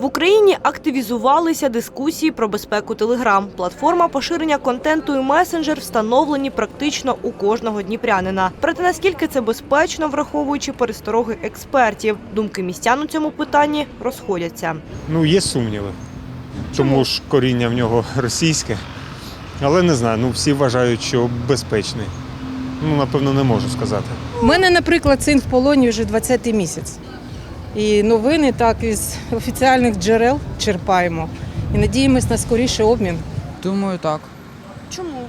В Україні активізувалися дискусії про безпеку Телеграм. Платформа поширення контенту і месенджер встановлені практично у кожного дніпрянина. Проте наскільки це безпечно, враховуючи перестороги експертів, думки містян у цьому питанні розходяться. Ну, є сумніви. Тому ж коріння в нього російське. Але не знаю, ну всі вважають, що безпечний. Ну, напевно, не можу сказати. У мене, наприклад, син в полоні вже 20-й місяць. І новини так із офіціальних джерел черпаємо. І надіємось на скоріший обмін. Думаю, так. Чому?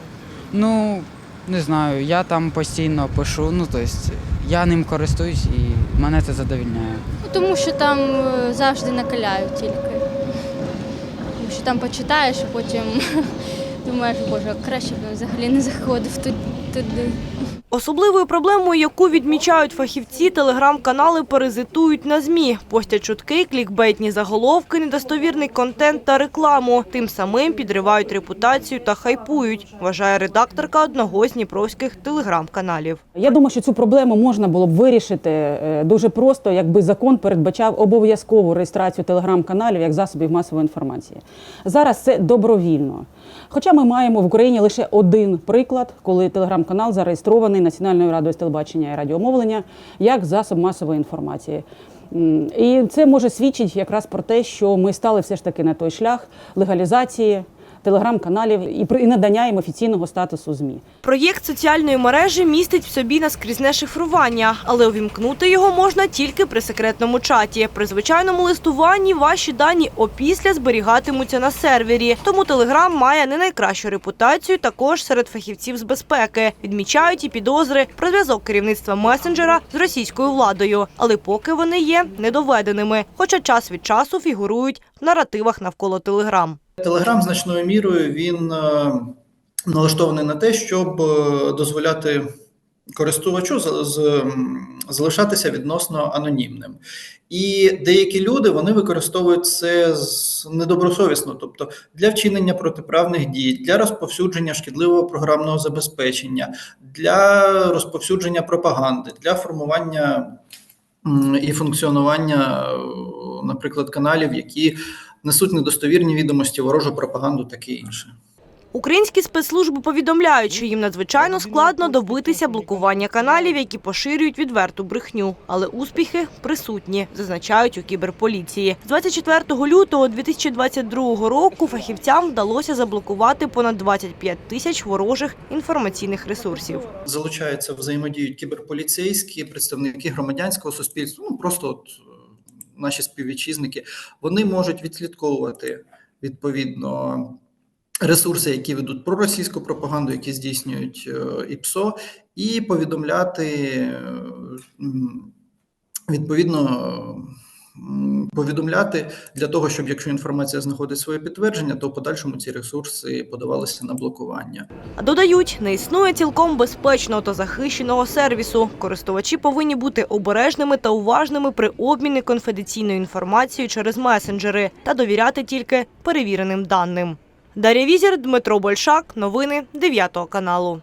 Ну, не знаю, я там постійно пишу, ну тобто я ним користуюсь і мене це задовільняє. Ну, Тому що там е, завжди накаляють тільки. Тому що там почитаєш, а потім думаєш, боже, краще б я взагалі не заходив туди. Особливою проблемою, яку відмічають фахівці, телеграм-канали паразитують на ЗМІ, постять чутки, клікбейтні заголовки, недостовірний контент та рекламу. Тим самим підривають репутацію та хайпують, вважає редакторка одного з дніпровських телеграм-каналів. Я думаю, що цю проблему можна було б вирішити е, дуже просто, якби закон передбачав обов'язкову реєстрацію телеграм-каналів як засобів масової інформації. Зараз це добровільно. Хоча ми маємо в Україні лише один приклад, коли телеграм-канал зареєстрований Національною радою з телебачення і радіомовлення як засоб масової інформації. І це може свідчити якраз про те, що ми стали все ж таки на той шлях легалізації телеграм-каналів і і надання їм офіційного статусу ЗМІ. Проєкт соціальної мережі містить в собі наскрізне шифрування, але увімкнути його можна тільки при секретному чаті. При звичайному листуванні ваші дані опісля зберігатимуться на сервері. Тому Телеграм має не найкращу репутацію також серед фахівців з безпеки. Відмічають і підозри про зв'язок керівництва месенджера з російською владою, але поки вони є недоведеними, хоча час від часу фігурують наративах навколо Телеграм. Телеграм значною мірою він е, налаштований на те, щоб е, дозволяти користувачу залишатися відносно анонімним. І деякі люди вони використовують це недобросовісно, тобто для вчинення протиправних дій, для розповсюдження шкідливого програмного забезпечення, для розповсюдження пропаганди, для формування і функціонування, е, наприклад, каналів, які несуть недостовірні відомості, ворожу пропаганду, таке інше. Українські спецслужби повідомляють, що їм надзвичайно складно добитися блокування каналів, які поширюють відверту брехню. Але успіхи присутні, зазначають у кіберполіції. З 24 лютого 2022 року фахівцям вдалося заблокувати понад 25 тисяч ворожих інформаційних ресурсів. Залучаються взаємодіють кіберполіцейські, представники громадянського суспільства, ну просто от наші співвітчизники, вони можуть відслідковувати відповідно. Ресурси, які ведуть проросійську пропаганду, які здійснюють е, ІПСО, і повідомляти е, відповідно повідомляти для того, щоб якщо інформація знаходить своє підтвердження, то в подальшому ці ресурси подавалися на блокування. Додають, не існує цілком безпечного та захищеного сервісу. Користувачі повинні бути обережними та уважними при обміні конфіденційною інформацією через месенджери та довіряти тільки перевіреним даним. Дар'я Візір, Дмитро Большак. Новини 9 каналу.